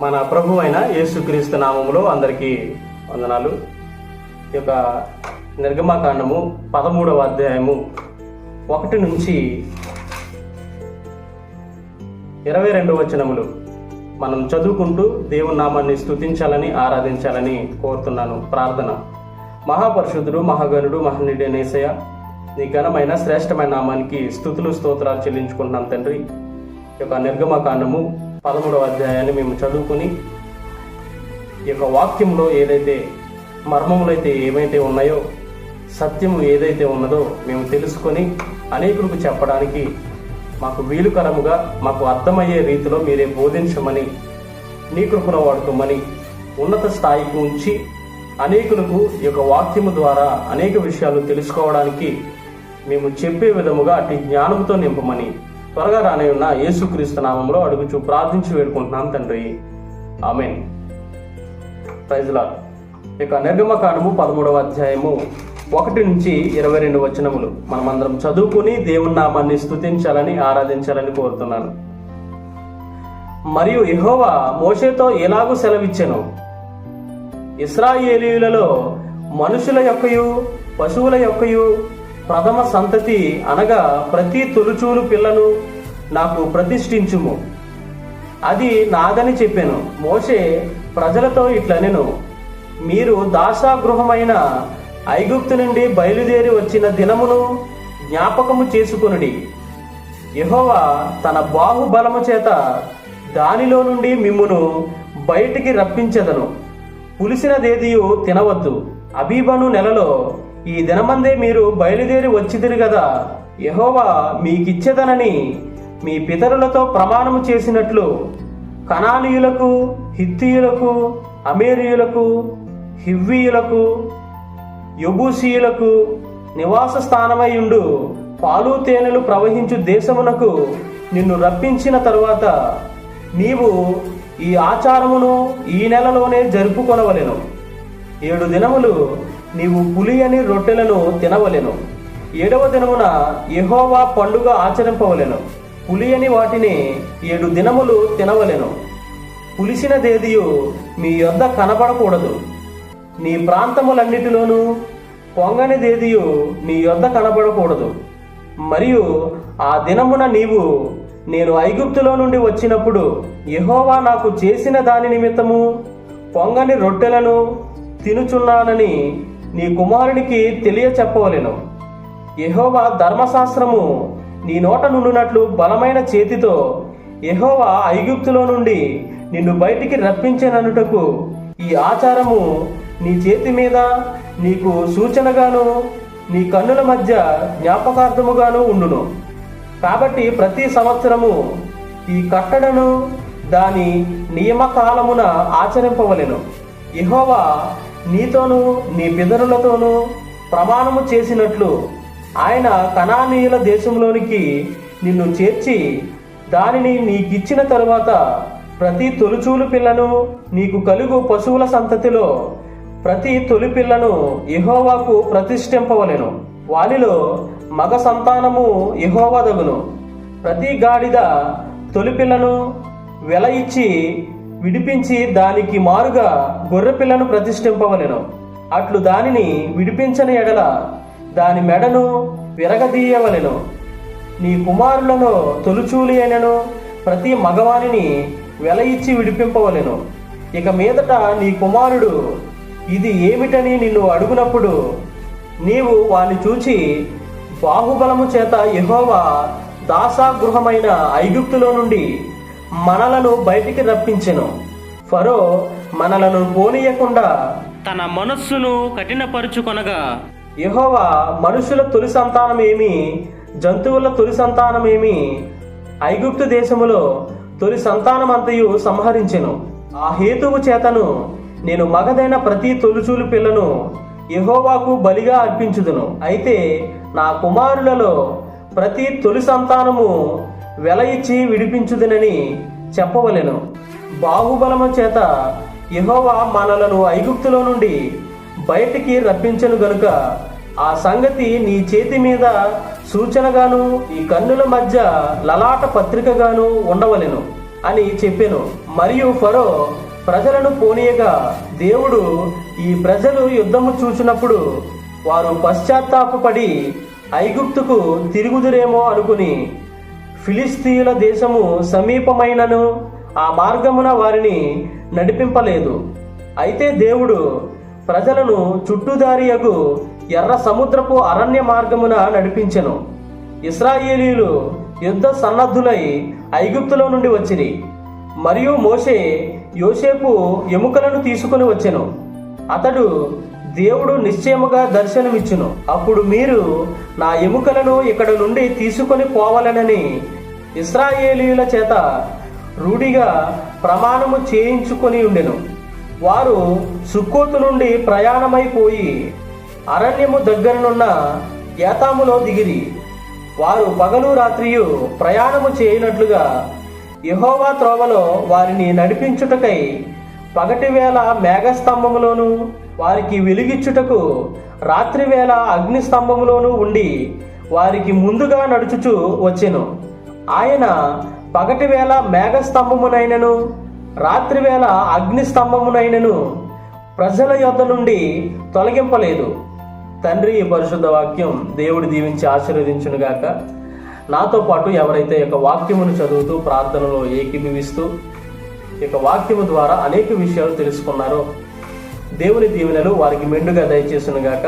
మన ప్రభు అయిన యేసుక్రీస్తు నామములో అందరికీ వందనాలు. ఈ యొక్క నిర్గమాకాండము పదమూడవ అధ్యాయము ఒకటి నుంచి ఇరవై రెండు వచనములు. మనం చదువుకుంటూ దేవుని నామాన్ని స్తుతించాలని ఆరాధించాలని కోరుతున్నాను. ప్రార్థన. మహాపరిశుద్ధుడు మహాగణుడు మహనీయుడే నేసయ నీ ఘనమైన శ్రేష్టమైన నామానికి స్థుతులు స్తోత్రాలు చెల్లించుకుంటున్నాం తండ్రి. ఈ యొక్క నిర్గమకాండము పదమూడవ అధ్యాయాన్ని మేము చదువుకుని ఈ యొక్క వాక్యంలో ఏదైతే మర్మములైతే ఏమైతే ఉన్నాయో సత్యము ఏదైతే ఉన్నదో మేము తెలుసుకొని అనేకులకు చెప్పడానికి మాకు వీలుకరముగా మాకు అర్థమయ్యే రీతిలో మీరే బోధించమని నీ కృపను వాడుకోమని ఉన్నత స్థాయికి ఉంచి అనేకులకు ఈ యొక్క వాక్యము ద్వారా అనేక విషయాలు తెలుసుకోవడానికి మేము చెప్పే విధముగా అటు జ్ఞానంతో నింపమని త్వరగా రానే ఉన్న యేసుక్రీస్తు నామంలో అడుగుచు ప్రార్థించి వేడుకుంటున్నాం తండ్రి. ఆమెన్. ప్రైజ్లా ఇక నిర్గమకాండము పదమూడవ అధ్యాయము ఒకటి నుంచి ఇరవై రెండు వచనములు. మనమందరం చదువుకుని దేవుని నామాన్ని స్తుతించాలని ఆరాధించాలని కోరుతున్నాను. మరియు ఇహోవా మోషేతో ఎలాగూ సెలవిచ్చెను? ఇస్రాయేలీయులలో మనుషుల యొక్కయు పశువుల యొక్కయు ప్రథమ సంతతి అనగా ప్రతి తొలుచూలు పిల్లను నాకు ప్రతిష్ఠించుము. అది నాదని చెప్పాను. మోషే ప్రజలతో ఇట్లనెను మీరు దాసాగృహమైన ఐగుప్తు నుండి బయలుదేరి వచ్చిన దినమును జ్ఞాపకము చేసుకొనుడి. యహోవా తన బాహుబలము చేత దానిలో నుండి మిమ్మును బయటికి రప్పించెదను. పులిసినదేదియు తినవద్దు. అబీబను నెలలో ఈ దినమందే మీరు బయలుదేరి వచ్చిదిరు కదా యహోవా మీకిచ్చేదనని మీ పితరులతో ప్రమాణము చేసినట్లు కణానీయులకు హిత్తీయులకు అమేరియులకు హివ్వీయులకు యబూసీయులకు నివాస స్థానమయ్యుండు పాలు తేనెలు ప్రవహించు దేశమునకు నిన్ను రప్పించిన తరువాత నీవు ఈ ఆచారమును ఈ నెలలోనే జరుపుకొనవలెను. ఏడు దినములు నీవు పులియని రొట్టెలను తినవలెను. ఏడవ దినమున యహోవా పండుగ ఆచరింపవలెను. పులియని వాటిని ఏడు దినములు తినవలెను. పులిసినదేదియు మీ యొద్ద కనబడకూడదు. నీ ప్రాంతములన్నిటిలోనూ పొంగనిదేదియు నీ యొద్ద కనబడకూడదు. మరియు ఆ దినమున నీవు నేను ఐగుప్తులో నుండి వచ్చినప్పుడు యహోవా నాకు చేసిన దాని నిమిత్తము పొంగని రొట్టెలను తినుచున్నానని నీ కుమారునికి తెలియ చెప్పవలెను ధర్మశాస్త్రము నీ నోట నుండినట్లు బలమైన చేతితో యహోవా ఐగుప్తులో నుండి నిన్ను బయటికి రప్పించననుటకు ఈ ఆచారము నీ చేతి మీద నీకు సూచనగాను నీ కన్నుల మధ్య జ్ఞాపకార్థముగాను ఉండును. కాబట్టి ప్రతి సంవత్సరము ఈ కట్టడను దాని నియమకాలమున ఆచరింపవలెను. యెహోవా నీతోనూ నీ పితరులతోనూ ప్రమాణము చేసినట్లు ఆయన కణానీయుల దేశంలోనికి నిన్ను చేర్చి దానిని నీకిచ్చిన తరువాత ప్రతి తొలిచూలు పిల్లను నీకు కలుగు పశువుల సంతతిలో ప్రతి తొలి పిల్లను యహోవాకు ప్రతిష్ఠింపవలెను. వానిలో మగ సంతానము యెహోవాదగును ప్రతి గాడిద తొలి పిల్లను వెల ఇచ్చి విడిపించి దానికి మారుగా గొర్రెపిల్లను ప్రతిష్ఠింపవలెను. అట్లు దానిని విడిపించని ఎడల దాని మెడను విరగదీయవలెను. నీ కుమారులలో తొలుచూలి అయినను ప్రతి మగవానిని వెల ఇచ్చి విడిపింపవలెను. ఇక మీదట నీ కుమారుడు ఇది ఏమిటని నిన్ను అడుగునప్పుడు నీవు వాని చూచి బాహుబలము చేత యెహోవా దాసాగృహమైన ఐగుప్తులో నుండి మనలను బయటికి రప్పించెను. ఫరో మనలను పోనీయకుండా తన మనస్సును కఠినపరుచుకొనగా యెహోవా మనుషుల తొలి సంతానమేమి జంతువుల తొలి సంతానమేమి ఐగుప్తు దేశములో తొలి సంతానమంతయు సంహరించెను. ఆ హేతువు చేతను నేను మగదైన ప్రతి తొలుచూలు పిల్లను యెహోవాకు బలిగా అర్పించుదును. అయితే నా కుమారులలో ప్రతి తొలి సంతానము వెల ఇచ్చి విడిపించుదనని చెప్పవలెను. బాహుబలము చేత యెహోవా మనలను ఐగుప్తులో నుండి బయటికి రప్పించను గనుక ఆ సంగతి నీ చేతి మీద సూచనగాను ఈ కన్నుల మధ్య లలాట పత్రికగాను ఉండవలెను అని చెప్పాను. మరియు ఫరో ప్రజలను పోనీయగా దేవుడు ఈ ప్రజలు యుద్ధము చూచినప్పుడు వారు పశ్చాత్తాపడి ఐగుప్తుకు తిరుగుదురేమో అనుకుని ఫిలిస్తీయుల దేశము సమీపమైనను ఆ మార్గమున వారిని నడిపింపలేదు. అయితే దేవుడు ప్రజలను చుట్టుదారియగు ఎర్ర సముద్రపు అరణ్య మార్గమున నడిపించెను. ఇస్రాయేలీలు యుద్ధ సన్నద్ధులై ఐగుప్తులో నుండి వచ్చిరి. మరియు మోషే యోసేపు ఎముకలను తీసుకుని వచ్చెను. అతడు దేవుడు నిశ్చయముగా దర్శనమిచ్చును. అప్పుడు మీరు నా ఎముకలను ఇక్కడ నుండి తీసుకొని పోవాలనని ఇస్రాయేలీల చేత రూఢిగా ప్రమాణము చేయించుకొని ఉండెను. వారు సుక్కోతు నుండి ప్రయాణమైపోయి అరణ్యము దగ్గరనున్న ఏతాములో దిగిరి. వారు పగలు రాత్రియు ప్రయాణము చేయనట్లుగా యహోవా త్రోవలో వారిని నడిపించుటకై పగటి వేళ మేఘస్తంభములోను వారికి వెలుగిచ్చుటకు రాత్రివేళ అగ్నిస్తంభములోనూ ఉండి వారికి ముందుగా నడుచుచు వచ్చెను. ఆయన పగటివేళ మేఘస్తంభమునైనను రాత్రివేళ అగ్నిస్తంభమునైనను ప్రజల యొద్ద నుండి తొలగింపలేదు. తండ్రి ఈ పరిశుద్ధ వాక్యం దేవుడు దీవించి ఆశీర్వదించునుగాక. నాతో పాటు ఎవరైతే యొక్క వాక్యమును చదువుతూ ప్రార్థనలో ఏకీభవిస్తూ ఈ యొక్క వాక్యము ద్వారా అనేక విషయాలు తెలుసుకున్నారో దేవుని దీవెనలు వారికి మెండుగా దయచేసునుగాక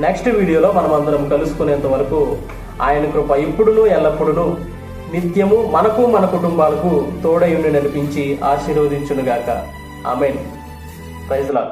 నెక్స్ట్ వీడియోలో మనం అందరం కలుసుకునేంత వరకు ఆయన కృప ఇప్పుడును ఎల్లప్పుడును నిత్యము మనకు మన కుటుంబాలకు తోడయుండి నడిపించి ఆశీర్వదించునుగాక. ఆమెన్. ప్రైజ్లా